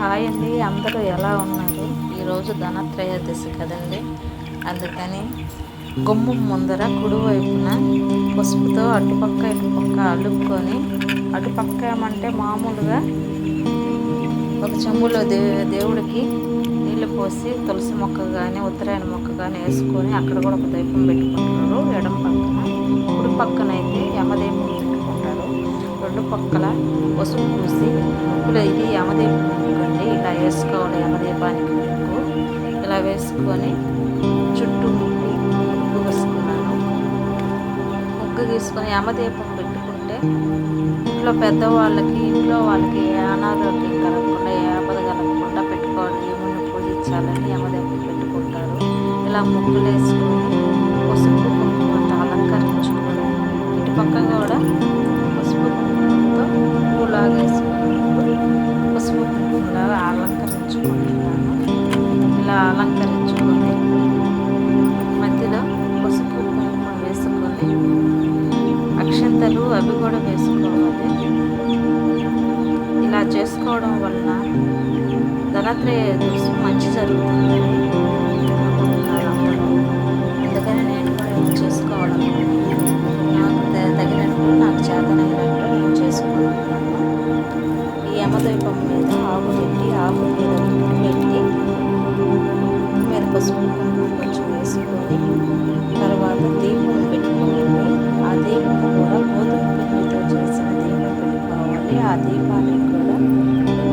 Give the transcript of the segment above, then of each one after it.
Hi అండి అందరూ ఎలా ఉన్నారు? ఈరోజు ధనత్రయోదశి కదండి. అందుకని గుమ్మం ముందర కుడివైపున పసుపుతో అటుపక్క ఇటుపక్క అలుక్కొని అటుపక్క ఏమంటే మామూలుగా ఒక చెంబులో దే దేవుడికి నీళ్ళు పోసి తులసి మొక్క కానీ ఉత్తరాయణ మొక్క కానీ వేసుకొని అక్కడ కూడా ఒక దీపం పెట్టుకుంటున్నారు ఎడం పక్కన కుడి పక్కన అయితే యమదీపం పెట్టుకుంటారు. రెండు పక్కల పసుపు పూసి ముగ్గులో ఇది యమదీపండి ఇలా వేసుకోవాలి యమదీపానికి ముగ్గు ఇలా వేసుకొని చుట్టూ ముగ్గు ముగ్గు వేసుకున్నాను. ముగ్గు తీసుకొని యమదీపం పెట్టుకుంటే ఇంట్లో పెద్దవాళ్ళకి ఇంట్లో వాళ్ళకి ఏ అనారోగ్యం కలగకుండా ఏ ఆపద కలగకుండా పెట్టుకోవాలి. యముని పూజించాలని యమదీపం పెట్టుకుంటారు. ఇలా ముగ్గులు వేసుకొని పసుపు అలంకరించుకొని ఇటు పక్క కూడా అక్షంతలు అవి కూడా వేసుకోవాలి. ఇలా చేసుకోవడం వలన ధనత్రయోదశి మంచి జరుగుతుంది.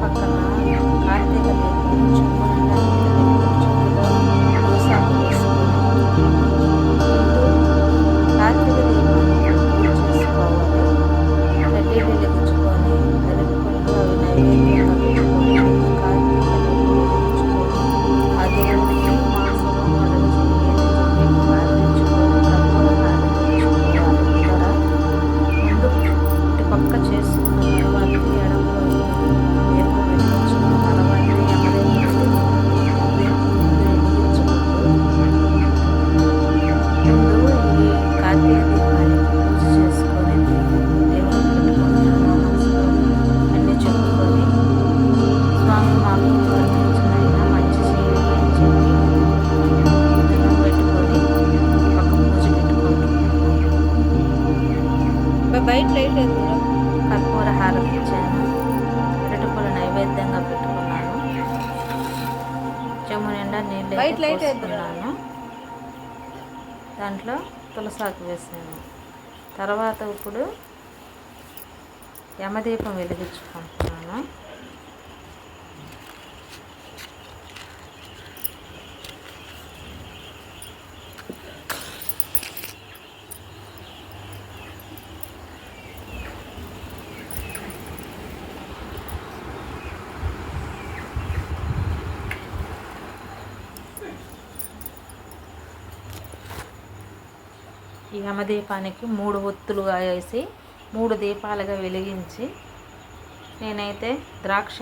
ఎడం అరటిపళ్ళు నైవేద్యంగా పెట్టుకున్నాను. చెమ్ము నిండా నీళ్ళు. పోసుకున్నాను. దాంట్లో తులసాకు వేసాను. తర్వాత ఇప్పుడు యమదీపం వెలిగించుకుంటున్నాను. ఈ యమదీపానికి మూడు ఒత్తులుగా వేసి మూడు దీపాలుగా వెలిగించి నేనైతే ద్రాక్ష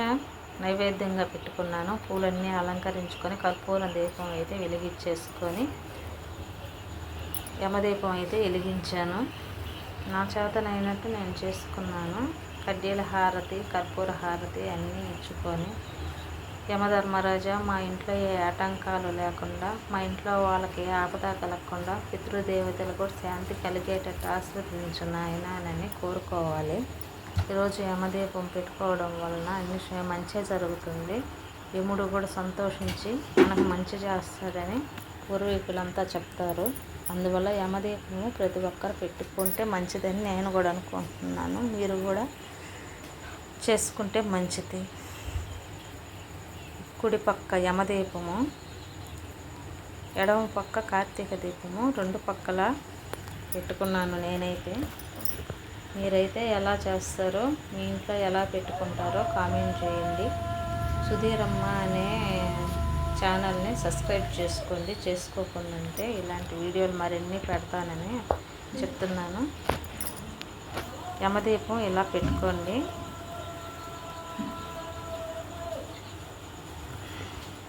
నైవేద్యంగా పెట్టుకున్నాను. పూలన్నీ అలంకరించుకొని కర్పూరం దీపం అయితే వెలిగించేసుకొని యమదీపం అయితే వెలిగించాను. నా చేతనైనట్టు నేను చేసుకున్నాను. కడ్డీల హారతి కర్పూర హారతి అన్నీ ఇచ్చుకొని యమధర్మరాజా మా ఇంట్లో ఏ ఆటంకాలు లేకుండా మా ఇంట్లో వాళ్ళకి ఆపద కలగకుండా పితృదేవతలు కూడా శాంతి కలిగేటట్టు ఆశీర్వదించు నాయనని కోరుకోవాలి. ఈరోజు యమదీపం పెట్టుకోవడం వలన అన్ని మంచి జరుగుతుంది. యముడు కూడా సంతోషించి మనకు మంచి చేస్తాడని పూర్వీకులంతా చెప్తారు. అందువల్ల యమదీపము ప్రతి ఒక్కరు పెట్టుకుంటే మంచిదని నేను కూడా అనుకుంటున్నాను. మీరు కూడా చేసుకుంటే మంచిది. కుడి పక్క యమదీపము ఎడమ పక్క కార్తీక దీపము రెండు పక్కల పెట్టుకున్నాను నేనైతే. మీరైతే ఎలా చేస్తారో మీ ఇంట్లో ఎలా పెట్టుకుంటారో కామెంట్ చేయండి. సుధీరమ్మ అనే ఛానల్ని సబ్స్క్రైబ్ చేసుకోండి. చేసుకోకుండా ఇలాంటి వీడియోలు మరిన్ని పెడతానని చెప్తున్నాను. యమదీపం ఇలా పెట్టుకోండి.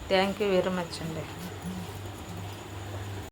థ్యాంక్ యూ వెరీ మచ్ అండి.